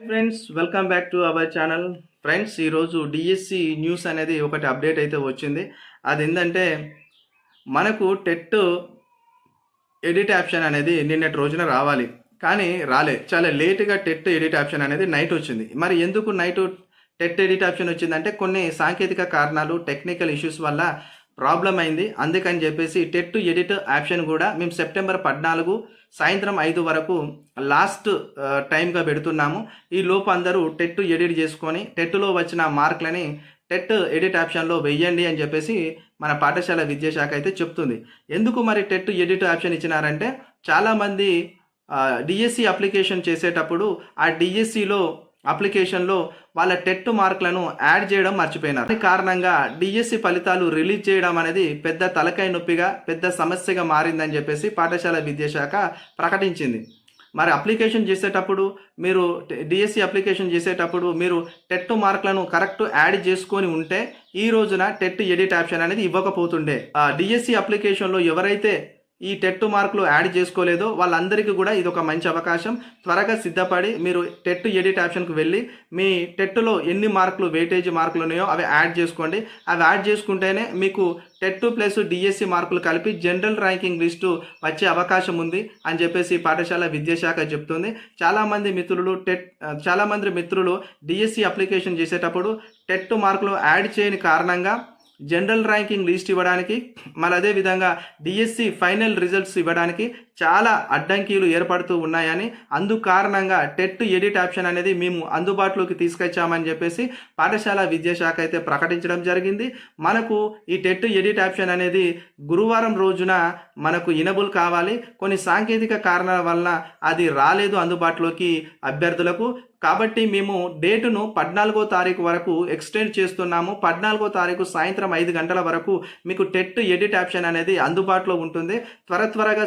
Friends welcome back to our channel. Friends ఈరోజు DSC news అనేది ఒకటి అప్డేట్ అయితే వచ్చింది. అది ఏంటంటే మనకు టెట్ ఎడిట్ ఆప్షన్ అనేది నిన్నటి రోజున రావాలి. కానీ రాలే. చాలా లేట్గా టెట్ ఎడిట్ ఆప్షన్ అనేది నైట్ వచ్చింది. మరి ఎందుకు నైట్ టెట్ ఎడిట్ ఆప్షన్ వచ్చిందంటే కొన్ని సాంకేతిక కారణాలు టెక్నికల్ ఇష్యూస్ వల్ల ప్రాబ్లం అయింది. అందుకని చెప్పేసి టెట్ ఎడిట్ ఆప్షన్ కూడా మేము సెప్టెంబర్ పద్నాలుగు సాయంత్రం ఐదు వరకు లాస్ట్ టైంగా పెడుతున్నాము. ఈ లోపు అందరూ టెట్ ఎడిట్ చేసుకొని టెట్లో వచ్చిన మార్కులని టెట్ ఎడిట్ ఆప్షన్లో వెయ్యండి అని చెప్పేసి మన పాఠశాల విద్యాశాఖ అయితే చెప్తుంది. ఎందుకు మరి టెట్ ఎడిట్ ఆప్షన్ ఇచ్చినారంటే చాలామంది డిఎస్సి అప్లికేషన్ చేసేటప్పుడు ఆ డిఎస్సిలో అప్లికేషన్లో వాళ్ళ టెట్ మార్కులను యాడ్ చేయడం మర్చిపోయినారు. దాని కారణంగా డిఎస్సి ఫలితాలు రిలీజ్ చేయడం అనేది పెద్ద తలకాయ నొప్పిగా పెద్ద సమస్యగా మారిందని చెప్పేసి పాఠశాల విద్యాశాఖ ప్రకటించింది. మరి అప్లికేషన్ చేసేటప్పుడు మీరు డిఎస్సి అప్లికేషన్ చేసేటప్పుడు మీరు టెట్ మార్కులను కరెక్ట్ యాడ్ చేసుకొని ఉంటే ఈ రోజున టెట్ ఎడిట్ ఆప్షన్ అనేది ఇవ్వకపోతుండే. ఆ డిఎస్సి అప్లికేషన్లో ఎవరైతే ఈ టెట్ మార్కులు యాడ్ చేసుకోలేదో వాళ్ళందరికీ కూడా ఇది ఒక మంచి అవకాశం. త్వరగా సిద్ధపడి మీరు టెట్ ఎడిట్ ఆప్షన్కి వెళ్ళి మీ టెట్లో ఎన్ని మార్కులు వెయిటేజ్ మార్కులు ఉన్నాయో అవి యాడ్ చేసుకోండి. అవి యాడ్ చేసుకుంటేనే మీకు టెట్ ప్లస్ డిఎస్సి మార్కులు కలిపి జనరల్ ర్యాంకింగ్ లిస్టు వచ్చే అవకాశం ఉంది అని చెప్పేసి పాఠశాల విద్యాశాఖ చెప్తుంది. చాలామంది మిత్రులు టెట్ చాలామంది మిత్రులు డిఎస్సి అప్లికేషన్ చేసేటప్పుడు టెట్ మార్కులు యాడ్ చేయని కారణంగా జనరల్ ర్యాంకింగ్ లిస్ట్ ఇవ్వడానికి మళ్ళీ అదేవిధంగా డిఎస్సి ఫైనల్ రిజల్ట్స్ ఇవ్వడానికి చాలా అడ్డంకీలు ఏర్పడుతూ ఉన్నాయని అందు కారణంగా టెట్ ఎడిట్ ఆప్షన్ అనేది మేము అందుబాటులోకి తీసుకొచ్చామని చెప్పేసి పాఠశాల విద్యాశాఖ అయితే ప్రకటించడం జరిగింది. మనకు ఈ టెట్ ఎడిట్ ఆప్షన్ అనేది గురువారం రోజున మనకు ఇనబుల్ కావాలి. కొన్ని సాంకేతిక కారణాల వలన అది రాలేదు అందుబాటులోకి అభ్యర్థులకు. కాబట్టి మేము డేటును పద్నాలుగో తారీఖు వరకు ఎక్స్టెండ్ చేస్తున్నాము. పద్నాలుగో తారీఖు సాయంత్రం ఐదు గంటల వరకు మీకు టెట్ ఎడిట్ ఆప్షన్ అనేది అందుబాటులో ఉంటుంది. త్వర త్వరగా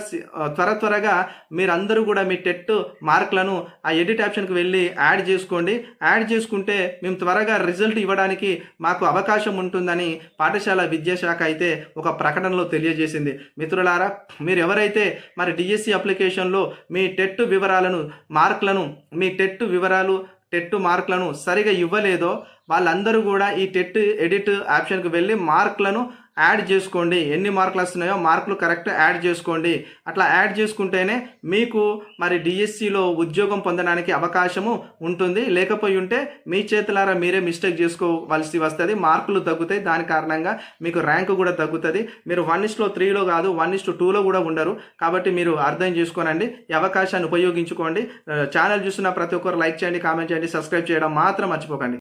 త్వర త్వరగా మీరందరూ కూడా మీ టెట్ మార్కులను ఆ ఎడిట్ ఆప్షన్కి వెళ్ళి యాడ్ చేసుకోండి. యాడ్ చేసుకుంటే మేము త్వరగా రిజల్ట్ ఇవ్వడానికి మాకు అవకాశం ఉంటుందని పాఠశాల విద్యాశాఖ అయితే ఒక ప్రకటనలో తెలియజేసింది. మిత్రులారా మీరు ఎవరైతే మరి డిఎస్సి అప్లికేషన్లో మీ టెట్ వివరాలను మార్కులను మీ టెట్ వివరాలు టెట్ మార్కులను సరిగా ఇవ్వలేదో వాళ్ళందరూ కూడా ఈ టెట్ ఎడిట్ ఆప్షన్కి వెళ్ళి మార్కులను యాడ్ చేసుకోండి. ఎన్ని మార్కులు వస్తున్నాయో మార్కులు కరెక్ట్ యాడ్ చేసుకోండి. అట్లా యాడ్ చేసుకుంటేనే మీకు మరి డిఎస్సిలో ఉద్యోగం పొందడానికి అవకాశము ఉంటుంది. లేకపోయి ఉంటే మీ చేతులారా మీరే మిస్టేక్ చేసుకోవలసి వస్తుంది. మార్కులు తగ్గుతాయి. దాని కారణంగా మీకు ర్యాంక్ కూడా తగ్గుతుంది. మీరు వన్ ఇస్లో త్రీలో కాదు వన్ ఇస్టు టూలో కూడా ఉండరు. కాబట్టి మీరు అర్థం చేసుకోనండి. ఈ అవకాశాన్ని ఉపయోగించుకోండి. ఛానల్ చూస్తున్న ప్రతి ఒక్కరు లైక్ చేయండి కామెంట్ చేయండి సబ్స్క్రైబ్ చేయడం మాత్రం మర్చిపోకండి.